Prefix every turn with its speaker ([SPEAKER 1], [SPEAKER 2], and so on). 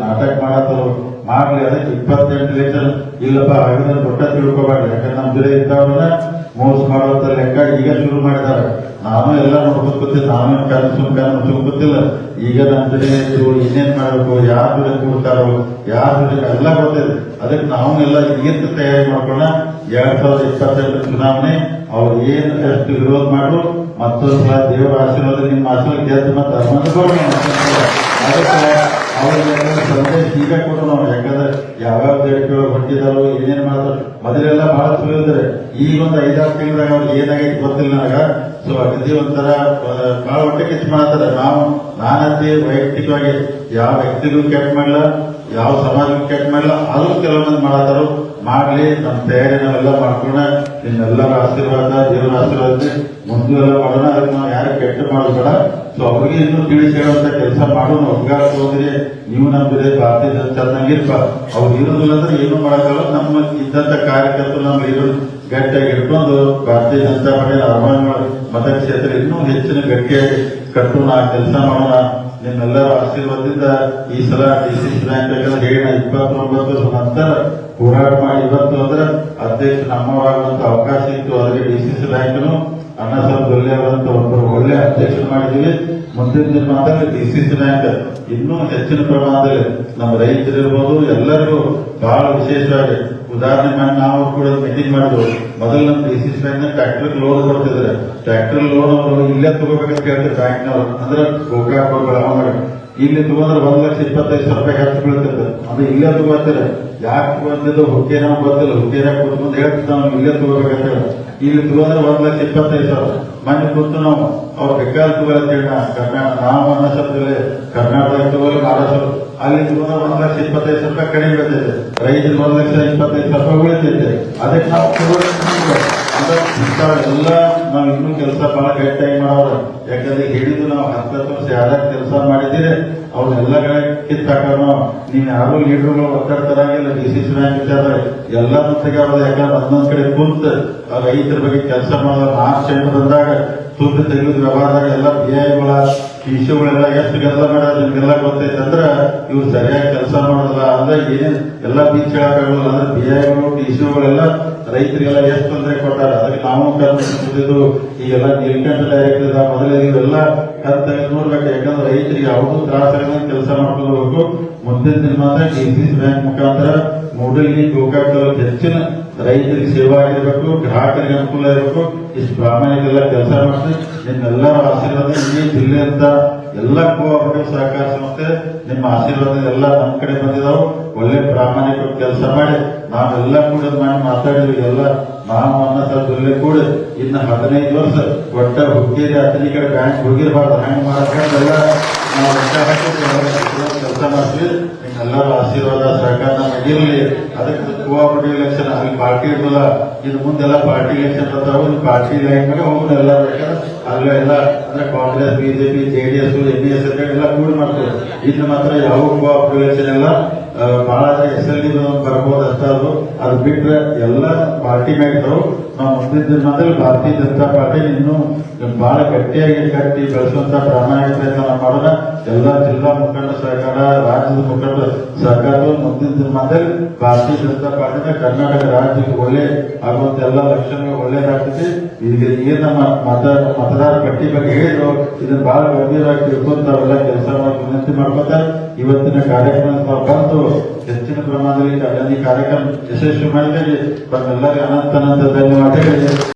[SPEAKER 1] ನಾಟಕ ಮಾಡತ್ತರು. ಮಾಡ್ರಿ ಅದಕ್ಕೆ ಇಪ್ಪತ್ತೆಂಟು ಲೀಟರ್ ಇಲ್ಲಪ್ಪ, ಹಾಗಿದ್ರೆ ದೊಡ್ಡ ತಿಳ್ಕೊಬೇಡ್ರಿ ಯಾಕಂದ್ರೆ ನಮ್ ಜೊತೆ ಇದ್ದವ್ರನ್ನ ಮೋಸ ಮಾಡುವಂತ ಲೆಕ್ಕ ಈಗ ಶುರು ಮಾಡಿದಾರೆ ನಾನು ಎಲ್ಲ ನೋಡ್ಕೊತ ಆಮೇಲೆ ನಾನು ಕನಸು ಸುಮ್ಕಾನ ಗೊತ್ತಿಲ್ಲ ಈಗ ನಮ್ ಜೊತೆ ಇದ್ರು, ಇನ್ನೇನ್ ಮಾಡ್ಬೇಕು? ಯಾರ ಜೊತೆ ಕೂಡ್ತಾರೋ? ಯಾರ ಜೊತೆ ಎಲ್ಲ ಗೊತ್ತಿದೆ. ಅದಕ್ಕೆ ನಾವು ಎಲ್ಲ ಈಗಿಂತ ತಯಾರಿ ಮಾಡ್ಕೊಂಡ ಎರಡ್ ಸಾವಿರದ ಇಪ್ಪತ್ತೆಂಟು ಚುನಾವಣೆ ಅವ್ರು ಏನ್ ಎಷ್ಟು ವಿರೋಧ ಮಾಡು ಮತ್ತೊಂದ್ಸಲ ದೇವರ ಆಶೀರ್ವಾದ ನಿಮ್ಮ ಆಶೀರ್ವಾದ ಗೆದ್ದು ಮತ್ತೆ ಅದಕ್ಕೆ ಅವ್ರಿಗೆ ಸಂದೇಶ ಈಗ ಕೊಟ್ಟು ನಾವು ಯಾಕಂದ್ರೆ ಯಾವ್ಯಾವ ದೇಶಗಳು ಹೊಂಟಿದಾರೋ, ಏನೇನ್ ಮಾಡ್ತಾರೋ, ಮೊದಲೆಲ್ಲ ಬಹಳ ತಿಳಿದ್ರೆ ಈಗ ಒಂದು ಐದಾರು ತಿಂಗಳಾಗ ಅವ್ರಿಗೆ ಏನಾಗೈತಿ ಗೊತ್ತಿಲ್ಲ ನನಗ. ಸೊ ಅಗದಿ ಒಂಥರ ಬಹಳ ಹೊಟ್ಟೆ ಕಿಚ್ಚು ಮಾಡ್ತಾರೆ. ನಾವು, ನಾನಂತೆ ವೈಯಕ್ತಿಕವಾಗಿ ಯಾವ ವ್ಯಕ್ತಿಗೂ ಕೆಟ್ಟ ಮಾಡಿಲ್ಲ ಯಾವ ಸಮಾಜ ಕೆಟ್ಟ ಮಾಡಿಲ್ಲ ಕೆಲವೊಂದು ಮಾಡತ್ತಾರ ಮಾಡ್ಲಿ, ನಮ್ಮ ತಯಾರಿ ನಾವೆಲ್ಲ ಮಾಡ್ಕೊಂಡ ನಿಮ್ಮೆಲ್ಲರ ಆಶೀರ್ವಾದ ದೇವರ ಆಶೀರ್ವಾದ ಮುಂದೆ ಎಲ್ಲ ಮಾಡೋಣ. ಅದಕ್ಕೆ ನಾವು ಯಾರು ಕೆಟ್ಟ ಮಾಡಬೇಡ ಬೇಡ. ಸೊ ಅವ್ರಿಗೆ ಇನ್ನೂ ತಿಳಿಸಿ ಹೇಳುವಂತ ಕೆಲಸ ಮಾಡೋ ಒಗ್ಗಾರ ಹೋದ್ರೆ ನೀವು ಜೊತೆ ಭಾರತೀಯ ಜನತಾ ಚೆನ್ನಾಗಿರ್ಪ ಅವ್ರು ಇರೋದಿಲ್ಲ ಅಂದ್ರೆ ಏನು ಮಾಡಕ್ಕಲ್ಲ ನಮ್ಮ ಇದ್ದಂತ ಕಾರ್ಯಕರ್ತರು ನಮ್ಮ ಇರೋ ಗಟ್ಟಿಯಾಗಿ ಇಟ್ಕೊಂಡು ಭಾರತೀಯ ಜನತಾ ಪಾರ್ಟಿ ಅರಮಾನ ಮತಕ್ಷೇತ್ರ ಇನ್ನೂ ಹೆಚ್ಚಿನ ಗಟ್ಟಿಯಾಗಿ ಕಟ್ಟೋಣ, ಕೆಲಸ ಮಾಡೋಣ. ನಿಮ್ಮೆಲ್ಲರ ಆಶೀರ್ವಾದದಿಂದ ಈ ಸಲ ಡಿ ಸಿ ಸಿ ಬ್ಯಾಂಕ್ ಯಾಕಂದ್ರೆ ಹೇಳ ಇಪ್ಪತ್ತೊಂಬತ್ತು ನಂತರ ಹೋರಾಟ ಮಾಡಿ ಇವತ್ತು ಅಂದ್ರೆ ಅಧ್ಯಕ್ಷ ನಮ್ಮವರಾಗುವಂತ ಅವಕಾಶ ಇತ್ತು. ಅದಕ್ಕೆ ಡಿ ಸಿ ಬ್ಯಾಂಕ್ನು ಅಣ್ಣ ಸಾಹೇಬ್ ದೊಲ್ಲೆ ಅವರಂತ ಒಬ್ಬರು ಒಳ್ಳೆ ಅಧ್ಯಕ್ಷ ಮಾಡಿದೀವಿ ಮುಂದಿನ ದಿನ ಡಿ ಸಿ ಸಿ ಬ್ಯಾಂಕ್ ಇನ್ನೂ ಹೆಚ್ಚಿನ ಪ್ರಮಾಣದಲ್ಲಿ ನಮ್ಮ ರೈತರಿರ್ಬೋದು ಎಲ್ಲರಿಗೂ ಬಹಳ ವಿಶೇಷವಾಗಿ ಉದಾಹರಣೆ ಮಾಡಿ ನಾವು ಕೂಡ ಮೀಟಿಂಗ್ ಮಾಡಿದ್ವು. ಮೊದಲು ನಮ್ಮ D C C bank tractor loan ಕೊಡ್ತಿದ್ರೆ. Tractor loan ಅವರು ಇಲ್ಲೇ ತಗೋಬೇಕಂತ ಕೇಳ್ತಾರೆ ಬ್ಯಾಂಕ್ನವರು. ಅಂದ್ರೆ ಗೋಕಾಕ್ ಇಲ್ಲಿ ತಗೊಂಡ್ರೆ ಒಂದ್ ಲಕ್ಷ ಇಪ್ಪತ್ತೈದು ಸಾವಿರ ರೂಪಾಯಿ ಖರ್ಚು ಬೀಳ್ತದೆ. ಅದು ಇಲ್ಲೇ ತಗೋತಾರೆ. ಯಾಕೆ ಬಂದಿದ್ದು ಹುಕ್ಕೇನ ಗೊತ್ತಿಲ್ಲ. ಹುಕ್ಕೇನ ಕೂತ್ಕೊಂಡು ಹೇಳ್ತಿದ್ದ ನಾವು ಇಲ್ಲೇ ತಗೋಬೇಕಂತ ಹೇಳಿ. ಇಲ್ಲಿ ತಗೊಂಡ್ರೆ ಒಂದ್ ಲಕ್ಷ ಇಪ್ಪತ್ತೈದು ಸಾವಿರ. ಮನೆ ಕೂತು ನಾವು ಅವ್ರ ಅಂತ ಹೇಳಿ ಕರ್ನಾಟಕ ನಾವು ಅನ್ನೋ ಶಬ್ದದಲ್ಲಿ ಕರ್ನಾಟಕ ತಗೋಲಿ ಮಹಾರಾಷ್ಟ್ರ ಅಲ್ಲಿ ತಗೊಂಡ್ರೆ ಒಂದ್ ಲಕ್ಷ ಇಪ್ಪತ್ತೈದು ಸಾವಿರ ರೂಪಾಯಿ ಕಡಿಮೆ ಬೀಳ್ತೈತೆ ರೈತರಿಗೆ ಒಂದ್ ಲಕ್ಷ ಇಪ್ಪತ್ತೈದು ಸಾವಿರ ರೂಪಾಯಿ ಉಳಿತೈತೆ ಅದಕ್ಕೆ ನಾವು ಅಂದ್ರೆ ನಾವು ಇನ್ನೂ ಕೆಲಸ ಬಹಳ ಗಟ್ಟಿಯಾಗಿ ಮಾಡೋರು. ಯಾಕಂದ್ರೆ ಹೇಳಿದ್ದು ನಾವು ಹತ್ತತ್ತು ವರ್ಷ ಯಾರ್ಯಾರ ಕೆಲಸ ಮಾಡಿದ್ದೀರಿ, ಅವ್ರನ್ನೆಲ್ಲ ಕಡೆ ಕಿತ್ತಾಕ ನೀನ್ ಯಾರು ಲೀಡರ್ಗಳು ಒತ್ತಾಡ್ತಾರಂಗಿಲ್ಲ ಡಿ ಸಿ ಸಿ ಬ್ಯಾಂಕ್ ವಿಚಾರ ಎಲ್ಲಾರು ತೆಗೆಯೋದು ಯಾಕಂದ್ರೆ ಒಂದೊಂದ್ ಕಡೆ ಕುಂತು ಆ ರೈತರ ಬಗ್ಗೆ ಕೆಲಸ ಮಾಡೋದು ಮಾರ್ಚ್ ಎಂಟು ಬಂದಾಗ ತುರ್ತು ತೆಗೆದ ವ್ಯವಹಾರದಾಗ ಎಲ್ಲ ಬಿಐಗಳ ಇಶ್ಯೂಗಳೆಲ್ಲ ಎಷ್ಟು ಕೆಲಸ ಮಾಡೋದು ನಿಮ್ಗೆಲ್ಲ ಗೊತ್ತೈತೆ. ಅಂದ್ರೆ ಇವ್ರು ಸರಿಯಾಗಿ ಕೆಲಸ ಮಾಡಲ್ಲ ಅಂದ್ರೆ ಏನೇನ್ ಎಲ್ಲ ಬೀಚ್ ಹೇಳಕ್ಕಾಗಲ್ಲ ಅಂದ್ರೆ ಬಿಐಗಳು ಇಶ್ಯೂಗಳೆಲ್ಲ ರೈತರಿಗೆಲ್ಲ ಎಷ್ಟು ತೊಂದರೆ ಕೊಟ್ಟಾರ? ಅದಕ್ಕೆ ನಾವು ಕಲ್ಪಿಸಿದ್ದು ಈಗೆಲ್ಲ ನೀಲ್ಕಂಠ ಡೈರೆಕ್ಟರ್ ಮೊದಲೇ ಇವೆಲ್ಲ ಕರ್ತ ನೋಡ್ಬೇಕು. ಯಾಕಂದ್ರೆ ರೈತರಿಗೆ ಯಾವುದು ತ್ರಾಸ ಕೆಲಸ ಮಾಡ್ಕೊಂಡು ಹೋಗ್ಬೇಕು ಮುಂದಿನ ದಿನ ಮಾತ್ರ ಡಿ ಸಿ ಬ್ಯಾಂಕ್ ಮುಖಾಂತರ ಮೂಡಲಿ ಗೋಕಾಕ್ ಹೆಚ್ಚಿನ ರೈತರಿಗೆ ಸೇವಾ ಆಗಿರಬೇಕು ಗ್ರಾಹಕರಿಗೆ ಅನುಕೂಲ ಇರಬೇಕು, ಇಷ್ಟು ಪ್ರಾಮಾಣಿಕೆಲ್ಲ ಕೆಲಸ ಮಾಡ್ತೀವಿ ನಿಮ್ಮೆಲ್ಲರ ಆಶೀರ್ವಾದ ಇಡೀ ಅಂತ ಎಲ್ಲ ಕೋಆಪರೇಟಿವ್ ಸಹಕಾರ ಸಂಸ್ಥೆ, ನಿಮ್ಮ ಆಶೀರ್ವಾದ ಎಲ್ಲ ನಮ್ಮ ಕಡೆ ಬಂದಿದ್ದಾವೆ ಒಳ್ಳೆ ಪ್ರಾಮಾಣಿಕ ಕೆಲಸ ಮಾಡಿ, ನಾವೆಲ್ಲ ಕೂಡ ಮಾಡಿ ಮಾತಾಡಿದ್ವಿ, ಎಲ್ಲ ನಾವು ಅನ್ನ ಜಿಲ್ಲೆ ಕೂಡ. ಇನ್ನು ಹದಿನೈದು ವರ್ಷ, ಒಟ್ಟ ಹುಕ್ಕೇರಿ ಹತ್ತನೇ ಕಡೆ ಬ್ಯಾಂಕ್ ಹೋಗಿರಬಾರ್ದು ಹ್ಯಾಂಗ್ ಮಾಡ್ಕೊಂಡು ಮಾಡಕ್ಕಾಗಲ್ಲ ನಾವು ಕೆಲಸ ಮಾಡ್ತೀವಿ ನಿಮ್ಮೆಲ್ಲರ ಆಶೀರ್ವಾದ, ಸಹಕಾರ ಇರಲಿ ಅದಕ್ಕೆ ಕೋಆಪರೇಟಿವ್ ಎಲೆಕ್ಷನ್ ಅಲ್ಲಿ ಪಾರ್ಟಿ ಇರ್ತದ ಇನ್ನು ಮುಂದೆಲ್ಲ ಪಾರ್ಟಿ ಎಲೆಕ್ಷನ್ ಬರ್ತಾವ ಪಾರ್ಟಿ ಲೈನ್ ಮೇಲೆ ಹೋಗುದು ಎಲ್ಲ ಅಲ್ಲೇ ಎಲ್ಲ ಅಂದ್ರೆ Congress BJP JDS N D S ಎಲ್ಲ ಕೂಡ ಮಾಡ್ತೀವಿ ಇನ್ನು ಮಾತ್ರ ಯಾವ ಕೋಆಪರೇಟಿವ್ ಎಲೆಕ್ಷನ್ ಎಲ್ಲ ಬಹಳ ಎಸ್ ಬರಬಹುದು ಬರ್ಬೋದು ಅದು ಬಿಟ್ರೆ ಎಲ್ಲ ಪಾರ್ಟಿ ಮೇಟರು ನಾವು ಮುಂದಿನ ದಿನದಲ್ಲಿ ಭಾರತೀಯ ಜನತಾ ಪಾರ್ಟಿ ಇನ್ನೂ ಬಹಳ ಗಟ್ಟಿಯಾಗಿ ಕಟ್ಟಿ ಬೆಳೆಸುವಂತ ಪ್ರಯತ್ನ ನಾವು ಮಾಡೋಣ ಎಲ್ಲ ಜಿಲ್ಲಾ ಮುಖಂಡ ಸರ್ಕಾರ ರಾಜ್ಯದ ಮುಖಂಡ ಸಹಕಾರ ಮುಂದಿನ ದಿನಮಾನದಲ್ಲಿ ಭಾರತೀಯ ಜನತಾ ಪಾರ್ಟಿನ ಕರ್ನಾಟಕ ರಾಜ್ಯಕ್ಕೆ ಒಳ್ಳೆ ಆಗುವಂತ ಎಲ್ಲ ಲಕ್ಷಣಗಳು ಒಳ್ಳೇದಾಗ್ತದೆ. ಈಗ ಏನ್ ಮತ, ಮತದಾರ ಪಟ್ಟಿ ಬಗ್ಗೆ ಹೇಳಿದ್ರು, ಇದನ್ನ ಬಹಳ ಗಂಭೀರವಾಗಿ ತಿಳ್ಕೊಂತ ಕೆಲಸ ಮಾಡಿ ವಿನಂತಿ ಮಾಡ್ಕೊತಾರೆ ಇವತ್ತಿನ ಕಾರ್ಯಕ್ರಮ ಬಂತು. ಹೆಚ್ಚಿನ ಪ್ರಮಾಣದಲ್ಲಿ ಈ ಕಾರ್ಯಕ್ರಮ ಯಶಸ್ವಿ ಮಾಡಿದರೆ ತಮ್ಮೆಲ್ಲರಿಗೂ ಅನಂತ ಅನಂತ ಧನ್ಯವಾದಗಳು.